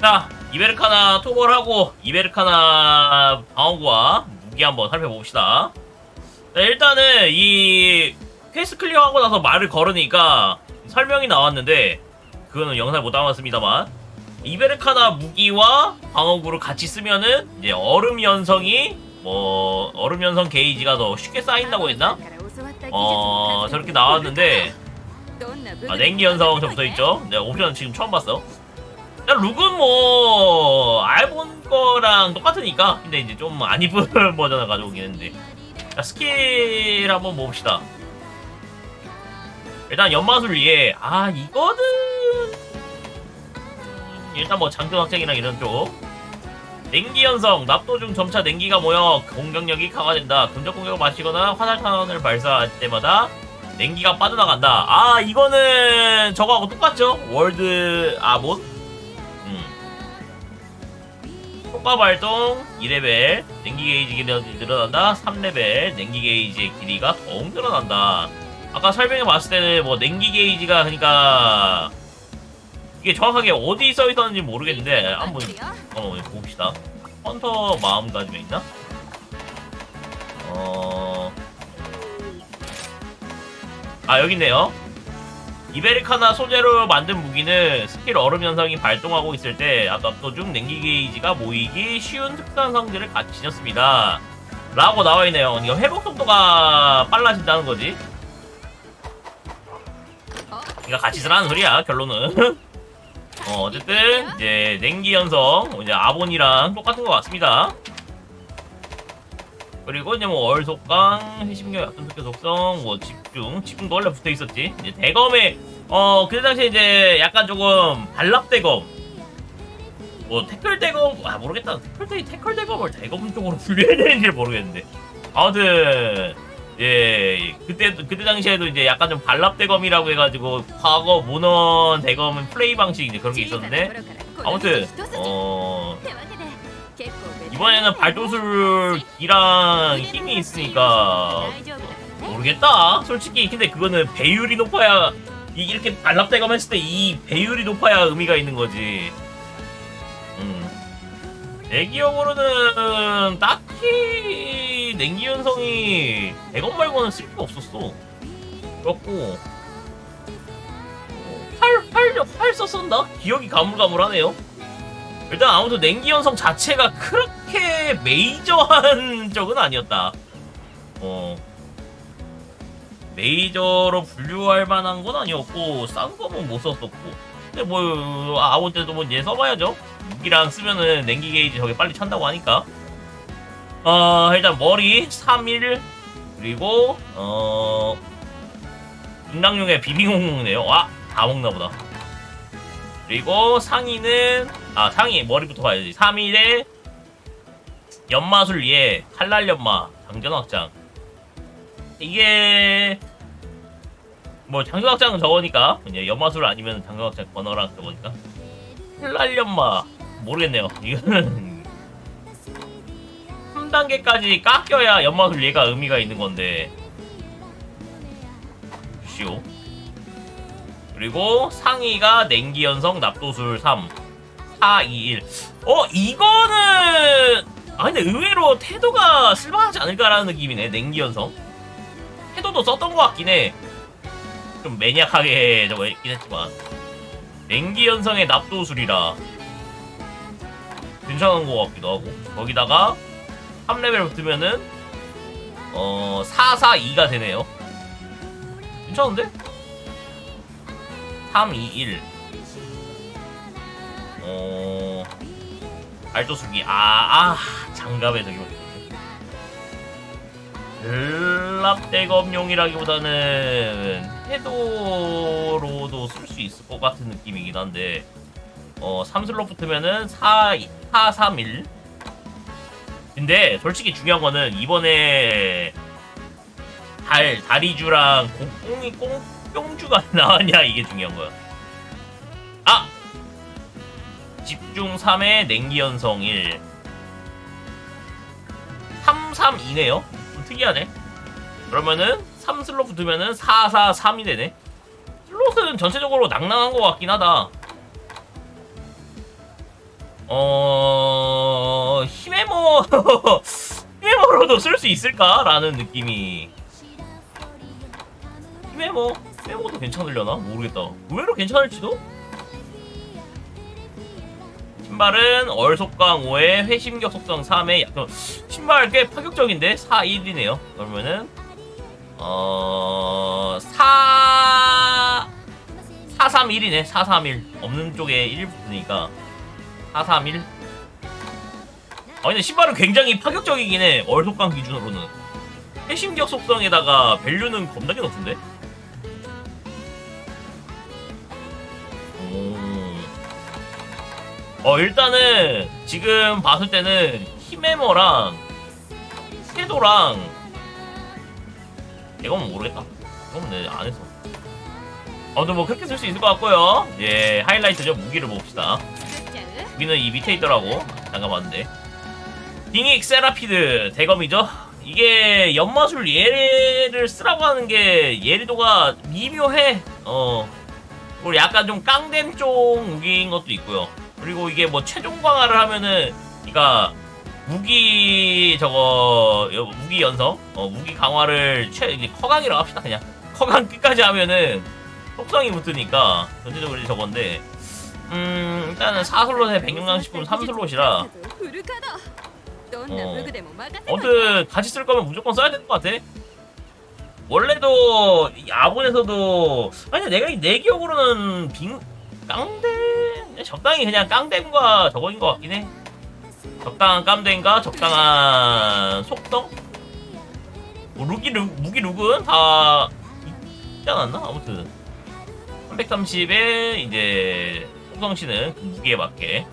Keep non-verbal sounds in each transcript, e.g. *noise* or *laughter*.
자, 이베르카나 토벌하고 이베르카나 방어구와 무기 한번 살펴봅시다. 자, 일단은 이 퀘스트 클리어하고 나서 말을 걸으니까 설명이 나왔는데 그거는 영상에 못 담았습니다만 이베르카나 무기와 방어구를 같이 쓰면은 이제 얼음 연성이 뭐 얼음 연성 게이지가 더 쉽게 쌓인다고 했나? 어 저렇게 나왔는데 아 냉기 연성 저 붙어있죠? 네 옵션 지금 처음 봤어 야, 룩은 뭐 알본 거랑 똑같으니까. 근데 이제 좀안 이쁜 *laughs* 버전을 가져오긴 했는데. 자 스킬 한번 봅시다. 일단 연마술 위에 아 이거는 음, 일단 뭐 장전 확장이랑 이런 쪽. 냉기 연성 납도 중 점차 냉기가 모여 공격력이 강화된다. 금적 공격을 마치거나 화살탄을 발사할 때마다 냉기가 빠져나간다. 아 이거는 저거하고 똑같죠? 월드 아몬 효과 발동 2레벨 냉기 게이지 길이가 늘어난다. 3레벨 냉기 게이지의 길이가 더욱 늘어난다. 아까 설명해 봤을 때는 뭐 냉기 게이지가 그러니까 이게 정확하게 어디 써 있었는지 모르겠는데 한번 어 봅시다. 헌터 마음가짐에 있나? 어... 아 여기 있네요 이베리카나 소재로 만든 무기는 스킬 얼음 현상이 발동하고 있을 때 압도 중 냉기 게이지가 모이기 쉬운 특수한 성질을 같이 지녔습니다. 라고 나와있네요. 이거 회복 속도가 빨라진다는 거지? 그러니까 같이 쓰라는 소리야 결론은. *laughs* 어, 어쨌든 이제 냉기 연성 이제 아본이랑 똑같은 것 같습니다. 그리고 이제 뭐 얼속강, 회심경, 약간 특별 속성, 뭐 집중, 집중도 원래 붙어 있었지. 이제 대검에 어 그때 당시에 이제 약간 조금 발랍 대검, 뭐 태클 대검, 아 모르겠다. 태클 대 태클 대검을 대검 쪽으로 *laughs* 분류해야 되는지 모르겠는데. 아무튼 예 그때 그때 당시에도 이제 약간 좀 발랍 대검이라고 해가지고 과거 모넌 대검은 플레이 방식 이제 그런 게 있었는데 아무튼 어 이번에는 발도술이랑 힘이 있으니까 모르겠다. 솔직히 근데 그거는 배율이 높아야 이- 이렇게 대검 했을 때 이 배율이 높아야 의미가 있는 거지. 음. 내 기억으로는 딱히 냉기 연성이 대검 말고는 쓸게 없었어. 그렇고. 어, 활, 활, 활 썼었나? 기억이 가물가물하네요 일단 아무튼 냉기 연성 자체가 그렇게 메이저한 *laughs* 적은 아니었다. 어 메이저로 분류할 만한 건 아니었고 싼 거는 못 썼었고 근데 뭐 아무 때도 뭐 이제 써봐야죠. 무기랑 쓰면은 냉기 게이지 저게 빨리 찬다고 하니까. 어 일단 머리 3일 그리고 어 인당용의 비비공룡이네요. 와다 먹나 보다. 그리고 상의는 아 상의 머리부터 봐야지. 3일에 연마술 위에 칼날 연마 장전 확장. 이게 뭐 장전 확장은 저거니까. 이제 연마술 아니면 장전 확장 번호랑 저거니까. 칼날 연마. 모르겠네요. 이거는 3단계까지 깎여야 연마술 얘가 의미가 있는 건데. 쉬오 그리고 상위가 냉기 연성 납도술 3 4 2 1 어 이거는 아 근데 의외로 태도가 쓸만하지 않을까라는 느낌이네 냉기 연성. 태도도 썼던 것 같긴 해 좀 매니악하게 저거 했긴 했지만. 냉기 연성의 납도술이라 괜찮은 것 같기도 하고. 거기다가 3레벨 붙으면은 어 442가 되네요. 괜찮은데? 3, 2, 1. 어. 알조수기. 아, 아, 장갑에 저기. 랍대검용이라기보다는 해도로도 쓸 수 있을 것 같은 느낌이긴 한데, 어, 3슬롯 붙으면은 4, 4, 3, 1. 근데 솔직히 중요한 거는 이번에 달, 다리주랑 공, 꽁이 꽁, 뿅주가 *laughs* 나왔냐 이게 중요한 거야. 집중 3에 냉기 연성 1. 3, 3, 2네요. 좀 특이하네. 그러면은 3슬롯 붙으면은 4, 4, 3이 되네. 슬롯은 전체적으로 낭낭한 것 같긴 하다. 어 히메모 히메모로도 *laughs* 쓸 수 있을까 라는 느낌이 히메모 히메모도 괜찮으려나 모르겠다 의외로 괜찮을지도 신발은 얼속강 5에 회심격 속성 3에 약간 신발 꽤 파격적인데? 4 1이네요. 그러면은 어... 4... 431이네. 431 없는 쪽에 1 붙으니까. 431 아 근데 신발은 굉장히 파격적이긴 해. 얼속강 기준으로는. 회심격 속성에다가 밸류는 겁나게 높은데 일단은 지금 봤을 때는 히메머랑 태도랑 이건 모르겠다. 이건 내 안에서. 아무튼 뭐 그렇게 쓸 수 있을 것 같고요. 예 하이라이트죠. 무기를 봅시다. 무기는 이 밑에 있더라고. 잠깐 봤는데 빙익 세라피드 대검이죠. 이게 연마술 예를 쓰라고 하는 게 예리도가 미묘해. 어 그리고 약간 좀 깡댐 쪽 무기인 것도 있고요. 그리고 이게 뭐 최종 강화를 하면은 그러니까 무기 저거 무기 연성? 어, 무기 강화를 최 커강이라고 합시다 그냥. 커강 끝까지 하면은 속성이 붙으니까 전체적으로 저건데. 음 일단은 4솔로에 106강식품 3슬롯이라. 어, 어쨌든 같이 쓸 거면 무조건 써야 되는 것 같아. 원래도 아본에서도 아니 내가 내 기억으로는 빙 깡대? 적당히 그냥 깡댐과 저거인 것 같긴 해. 적당한 깡댐과 적당한 속덩? 뭐 룩이 루, 무기 룩은 다 있지 않았나? 아무튼. 330에 이제 홍성씨는 그 무기에 맞게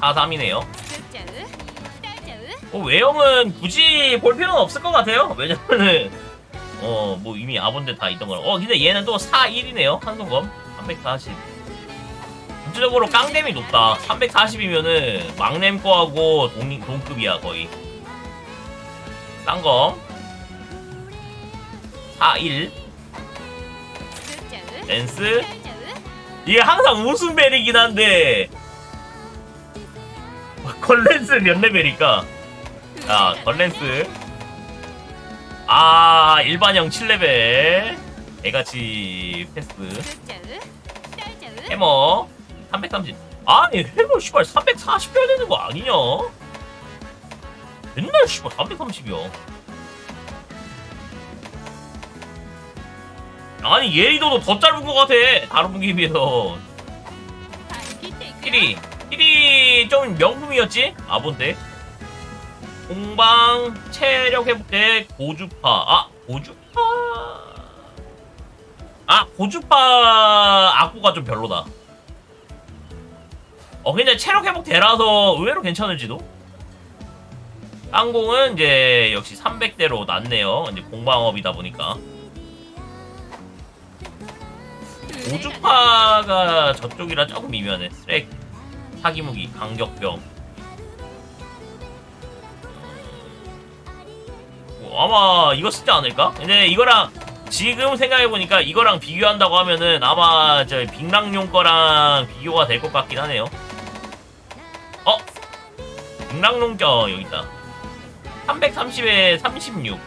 4-3이네요. 어, 외형은 굳이 볼 필요는 없을 것 같아요. 왜냐면은 어 뭐 이미 아본데 다 있던 거라. 어 근데 얘는 또 4-1이네요. 한성검. 340 실질적으로 깡댐이 높다. 340이면은 막냄 거하고 동, 동급이야 거의. 딴거41 댄스. 이게 항상 우승벨이긴 한데. 걸렌스 몇 레벨일까? 아, 자 걸렌스. 아 일반형 7레벨. 애가치 패스. 해머. 330 아니 해골 씨발 340 해야 되는 거 아니냐? 맨날 씨발 330이야 아니 예의도도 더 짧은 것 같아 다른 분기에 비해서. 1위 1위 좀 명품이었지? 아본데. 공방 체력 회복대 고주파. 아 고주파? 아 고주파 악구가 좀 별로다. 어, 근데 체력 회복 대라서 의외로 괜찮을지도? 깡공은 이제 역시 300대로 낮네요. 이제 공방업이다 보니까. 고주파가 저쪽이라 조금 미묘하네. 쓰레기, 사기무기, 강격병. 뭐 아마 이거 쓰지 않을까? 근데 이거랑 지금 생각해보니까 이거랑 비교한다고 하면은 아마 저 빅랑용 거랑 비교가 될 것 같긴 하네요. 강락농경 여기 있다. 330에 36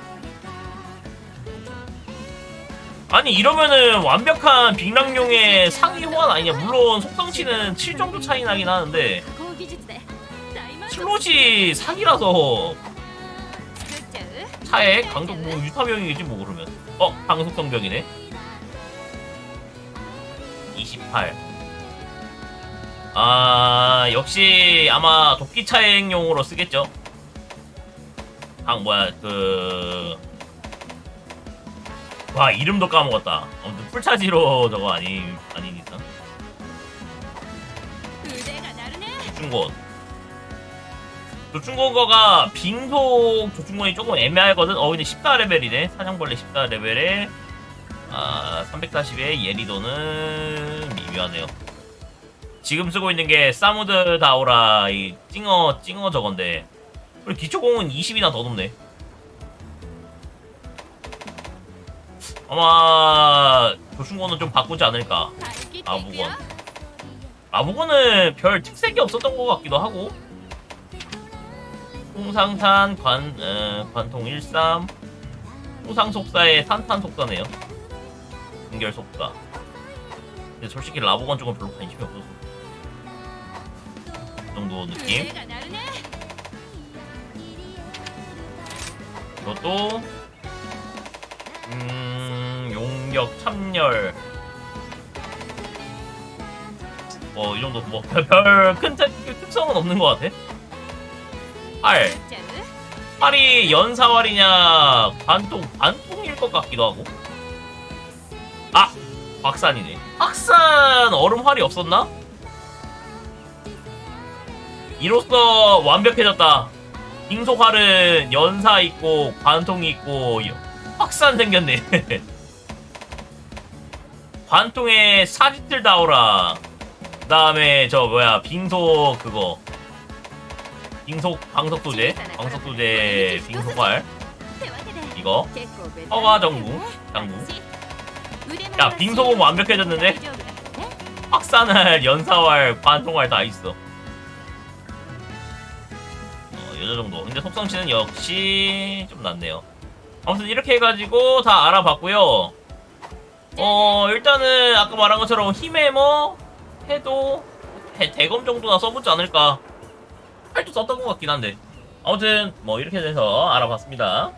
아니 이러면은 완벽한 빅랑룡의 상위 호환 아니냐. 물론 속성치는 7 정도 차이 나긴 하는데 슬롯이 사기라서 차에 강도 뭐 유타병이겠지 뭐 그러면. 어 방속성벽이네. 28 아 역시 아마 도끼 차행용으로 쓰겠죠. 방 뭐야 그. 와 이름도 까먹었다. 아무튼 풀차지로 저거 아니 아니니까. 조충곤. 조충곤거가 빙속 조충곤이 조금 애매하거든. 어 근데 14레벨이네. 사냥벌레 14레벨에 아 340에 예리도는 미묘하네요. 지금 쓰고 있는 게 사무드 다오라 이 찡어 찡어 저건데. 우리 기초공은 20이나 더 높네. 아마 조충고는 좀 바꾸지 않을까. 아무건. 아무건은 별 특색이 없었던 것 같기도 하고. 홍상산 관 어, 관통 13 호상 속사의 산탄 속사네요. 연결 속사. 근데 솔직히 라보건 쪽은 별로 관심이 없어서 이 정도 느낌. 내가 나르네. 이것도 음 용력 참열 어이 정도 *laughs* 뭐별큰 특성은 없는 것 같아. 팔 자, 팔이 연사활이냐 관통 관통일 것 같기도 하고. 아 박산이네. 확산 얼음활이 없었나? 이로써 완벽해졌다. 빙속활은 연사 있고 관통이 있고 확산 생겼네. *laughs* 관통에 사짓들 다오라. 그 다음에 저 뭐야 빙속 그거 빙속 방석 소재 방석 소재 빙속활 이거 허가 정궁 장궁 야, 빙속은 완벽해졌는데? 확산할, 연사활, 관통활 다 있어. 어, 요 정도. 근데 속성치는 역시 좀 낫네요. 아무튼 이렇게 해가지고 다 알아봤고요. 어, 일단은 아까 말한 것처럼 힘에뭐 해도 대, 대검 정도나 써보지 않을까. 할도 썼던 것 같긴 한데. 아무튼 뭐 이렇게 돼서 알아봤습니다.